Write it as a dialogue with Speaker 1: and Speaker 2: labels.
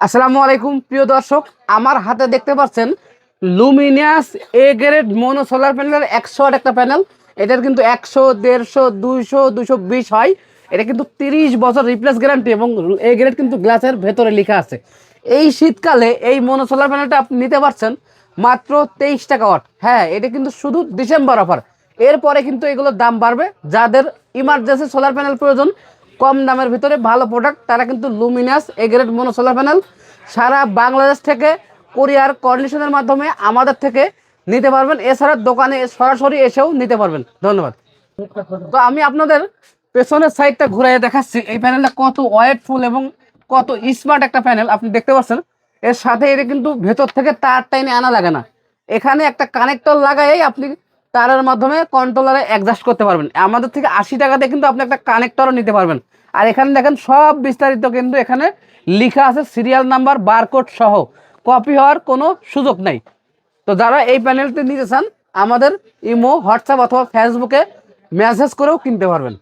Speaker 1: আসসালামু আলাইকুম, প্রিয় দর্শক। আমার হাতে দেখতে পাচ্ছেন Luminous A grade mono solar প্যানেলের একশো আট একটা প্যানেল। এটার কিন্তু একশো, দেড়শো, দুইশো দুশো বিশ হয়। এটা কিন্তু তিরিশ বছর রিপ্লেস গ্যারান্টি এবং এ গ্রেড কিন্তু গ্লাসের ভেতরে লেখা আছে। এই শীতকালে এই মনো সোলার প্যানেলটা আপনি নিতে পারছেন মাত্র তেইশ টাকা ওয়াট। হ্যাঁ এটা কিন্তু শুধু ডিসেম্বর অফার। এরপরে কিন্তু এগুলোর দাম বাড়বে। যাদের ইমার্জেন্সি সোলার প্যানেল প্রয়োজন কম দামের ভিতরে ভালো প্রোডাক্ট তারা কিন্তু Luminous A grade mono solar panel সারা বাংলাদেশ থেকে কোরিয়ার কন্ডিশনের মাধ্যমে আমাদের থেকে নিতে পারবেন। এছাড়া দোকানে সরাসরি এসেও নিতে পারবেন। ধন্যবাদ। তো আমি আপনাদের পেছনের সাইডটা ঘুরে দেখাচ্ছি। এই প্যানেলটা কত ওয়েটফুল এবং কত স্মার্ট একটা প্যানেল আপনি দেখতে পাচ্ছেন? এর সাথে এটা কিন্তু ভেতর থেকে তার টাইনে আনা লাগে না। এখানে একটা কানেক্টর লাগাই আপনি তারের মাধ্যমে কন্ট্রোলারে অ্যাডজাস্ট করতে পারবেন। আমাদের থেকে আশি টাকাতে কিন্তু আপনি একটা কানেক্টরও নিতে পারবেন। আর এখানে দেখেন সব বিস্তারিত কিন্তু এখানে লিখা আছে সিরিয়াল নাম্বার বারকোড সহ। কপি হওয়ার কোনো সুযোগ নাই। তো যারা এই প্যানেলটি নিতে চান, আমাদের ইমো হোয়াটসঅ্যাপ অথবা ফেসবুকে মেসেজ করেও কিনতে পারবেন।